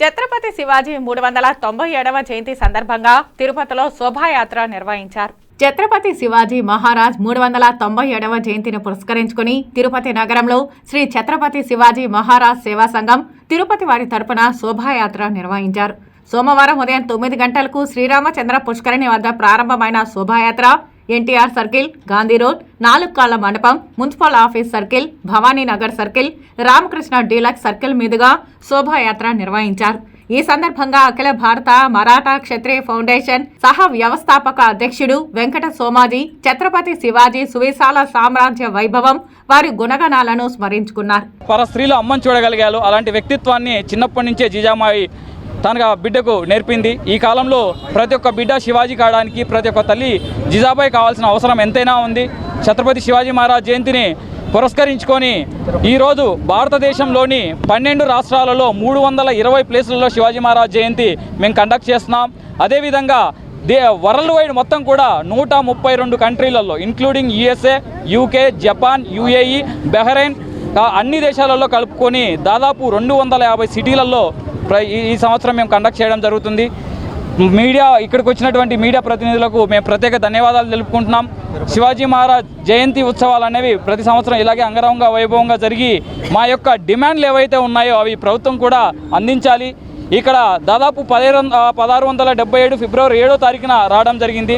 ఛత్రపతి శివాజీ మూడు వందల తొంభై ఏడవ జయంతి సందర్భంగా తిరుపతిలో శోభాయాత్ర నిర్వహించారు. ఛత్రపతి శివాజీ మహారాజ్ మూడు వందల తొంభై ఏడవ జయంతిని పురస్కరించుకుని తిరుపతి నగరంలో శ్రీ ఛత్రపతి శివాజీ మహారాజ్ సేవా సంఘం తిరుపతి వారి తరపున శోభాయాత్ర నిర్వహించారు. సోమవారం ఉదయం తొమ్మిది గంటలకు శ్రీరామచంద్ర పుష్కరిణి వద్ద ప్రారంభమైన శోభాయాత్ర ఎన్టీఆర్ సర్కిల్ గాంధీ రోడ్ నాలుగు కాళ్ళ మండపం municipal office circle Bhavani Nagar circle Ramakrishna deluxe circle మీదుగా శోభాయాత్ర నిర్వహించారు. ఈ సందర్భంగా అఖిల భారత మరాఠా క్షత్రియ ఫౌండేషన్ సహ వ్యవస్థాపక అధ్యక్షుడు వెంకట సోమాజీ ఛత్రపతి శివాజీ సువిశాల సామ్రాజ్య వైభవం వారి గుణగణాలను స్మరించుకున్నారు. పర స్త్రీలు అమ్మని చూడగలిగారు. అలాంటి వ్యక్తిత్వాన్ని చిన్నప్పటి నుంచే జిజామాయి తనగా బిడ్డకు నేర్పింది. ఈ కాలంలో ప్రతి ఒక్క బిడ్డ శివాజీ కావడానికి ప్రతి ఒక్క తల్లి జిజాబాయి కావాల్సిన అవసరం ఎంతైనా ఉంది. ఛత్రపతి శివాజీ మహారాజ్ జయంతిని పురస్కరించుకొని ఈరోజు భారతదేశంలోని పన్నెండు రాష్ట్రాలలో మూడు వందల ఇరవై ప్లేసులలో శివాజీ మహారాజ్ జయంతి మేము కండక్ట్ చేస్తున్నాం. అదేవిధంగా దే వరల్డ్ వైడ్ మొత్తం కూడా నూట ముప్పై రెండు కంట్రీలలో including USA UK Japan UAE Bahrain అన్ని దేశాలలో కలుపుకొని దాదాపు రెండు వందల యాభై సిటీలలో ఈ సంవత్సరం మేము కండక్ట్ చేయడం జరుగుతుంది. మీడియా ఇక్కడికి వచ్చినటువంటి మీడియా ప్రతినిధులకు మేము ప్రత్యేక ధన్యవాదాలు తెలుపుకుంటున్నాం. శివాజీ మహారాజ్ జయంతి ఉత్సవాలు అనేవి ప్రతి సంవత్సరం ఇలాగే అంగరంగ వైభవంగా జరిగి మా యొక్క డిమాండ్లు ఏవైతే ఉన్నాయో అవి ప్రభుత్వం కూడా అందించాలి. ఇక్కడ దాదాపు పదిహేను పదహారు వందల డెబ్బై ఏడు ఫిబ్రవరి ఏడో తారీఖున రావడం జరిగింది.